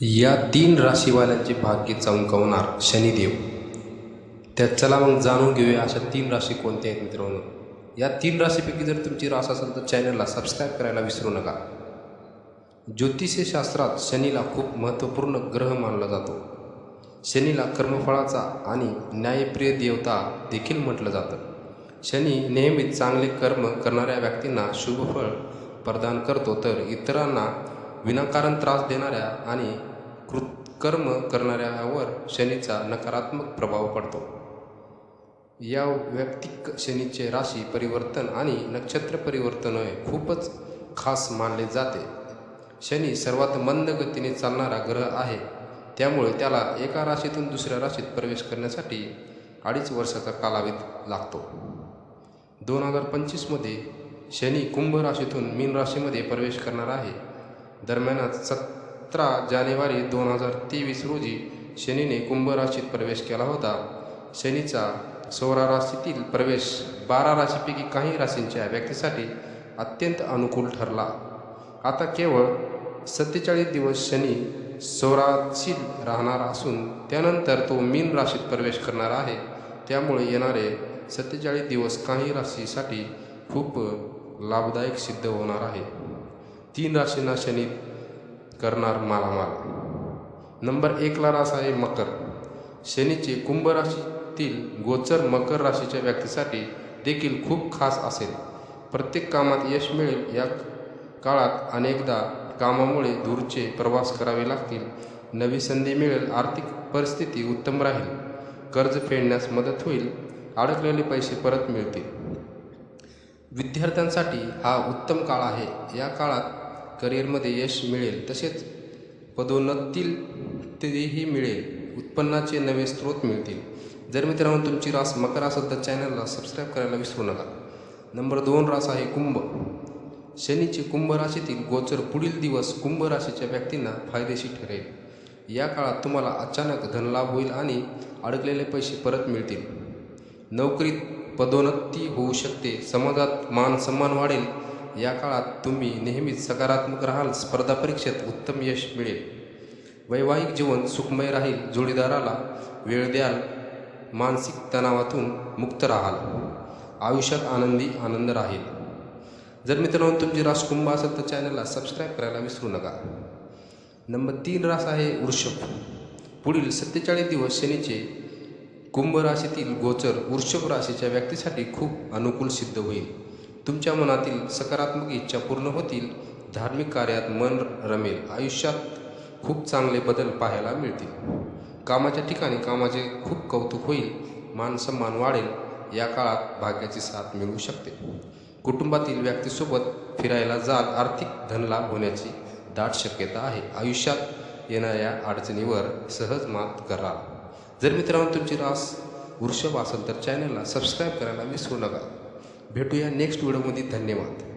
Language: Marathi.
या तीन राशीवाल्यांचे भाग्य चमकवणार शनिदेव. तर चला मग जाणून घेऊया अशा तीन राशी कोणत्या आहेत मित्रांनो. या तीन राशीपैकी जर तुमची रास असेल तर चॅनलला सबस्क्राईब करायला विसरू नका. ज्योतिषशास्त्रात शनीला खूप महत्त्वपूर्ण ग्रह मानला जातो. शनीला कर्मफळाचा आणि न्यायप्रिय देवता देखील म्हटलं जातं. शनी नेहमीच चांगले कर्म करणाऱ्या व्यक्तींना शुभफळ प्रदान करतो तर इतरांना विनाकारण त्रास देणाऱ्या आणि कृतकर्म करणाऱ्यावर शनीचा नकारात्मक प्रभाव पडतो. या वैयक्तिक शनीचे राशी परिवर्तन आणि नक्षत्र परिवर्तन हे खूपच खास मानले जाते. शनी सर्वात मंद गतीने चालणारा ग्रह आहे. त्यामुळे त्याला एका राशीतून दुसऱ्या राशीत प्रवेश करण्यासाठी अडीच वर्षाचा कालावधी लागतो. दोन हजार पंचवीसमध्ये शनी कुंभ राशीतून मीन राशीमध्ये प्रवेश करणार आहे. दरम्यान सतरा जानेवारी दोन हजार तेवीस रोजी शनीने कुंभ राशीत प्रवेश केला होता. शनीचा सोळा राशीतील प्रवेश बारा राशीपैकी काही राशींच्या व्यक्तीसाठी अत्यंत अनुकूल ठरला. आता केवळ सत्तेचाळीस दिवस शनी सोराशील राहणार असून त्यानंतर तो मीन राशीत प्रवेश करणार आहे. त्यामुळे येणारे सत्तेचाळीस दिवस काही राशीसाठी खूप लाभदायक सिद्ध होणार आहे. तीन राशींना शनी करणार मालामाल. नंबर एकला रास आहे मकर. शनीचे कुंभ राशीतील गोचर मकर राशीच्या व्यक्तीसाठी देखील खूप खास असेल. प्रत्येक कामात यश मिळेल. या काळात अनेकदा कामामुळे दूरचे प्रवास करावे लागतील. नवी संधी मिळेल. आर्थिक परिस्थिती उत्तम राहील. कर्ज फेडण्यास मदत होईल. अडकलेले पैसे परत मिळतील. विद्यार्थ्यांसाठी हा उत्तम काळ आहे. या काळात करिअरमध्ये यश मिळेल तसेच पदोन्नतील तेही मिळेल उत्पन्नाचे नवे स्रोत मिळतील. जर मित्रांनो तुमची रास मकर असेल तर चॅनलला सबस्क्राईब करायला विसरू नका. नंबर दोन रास आहे कुंभ. शनीचे कुंभ राशीतील गोचर पुढील दिवस कुंभ राशीच्या व्यक्तींना फायदेशीर ठरेल. या काळात तुम्हाला अचानक धनलाभ होईल आणि अडकलेले पैसे परत मिळतील. नोकरीत पदोन्नती होऊ शकते समाजात मान सन्मान वाढेल या काळात तुम्ही नेहमीच सकारात्मक राहाल स्पर्धा परीक्षेत उत्तम यश मिळेल. वैवाहिक जीवन सुखमय राहील जोडीदाराला वेळ द्याल मानसिक तणावातून मुक्त राहाल. आयुष्यात आनंदी आनंद राहील. जर मित्रांनो तुमची रास कुंभ असेल तर चॅनलला सबस्क्राईब करायला विसरू नका. नंबर तीन रास आहे वृषभ. पुढील सत्तेचाळीस दिवस शनीचे कुंभ राशीतील गोचर वृषभ राशीच्या व्यक्तीसाठी खूप अनुकूल सिद्ध होईल. तुमच्या मनातील सकारात्मक इच्छा पूर्ण होतील धार्मिक कार्यात मन रमेल आयुष्यात खूप चांगले बदल पाहायला मिळतील. कामाच्या ठिकाणी कामाचे खूप कौतुक होईल मान सन्मान वाढेल या काळात भाग्याची साथ मिळू शकते. कुटुंबातील व्यक्तीसोबत फिरायला जाल आर्थिक धनलाभ होण्याची दाट शक्यता आहे. आयुष्यात येणाऱ्या अडचणीवर सहज मात करा. जर मित्रांनो तुमची रास वृषभ असेल तर चॅनलला सबस्क्राईब करायला विसरू नका. भेटूया नेक्स्ट व्हिडिओमध्ये. धन्यवाद.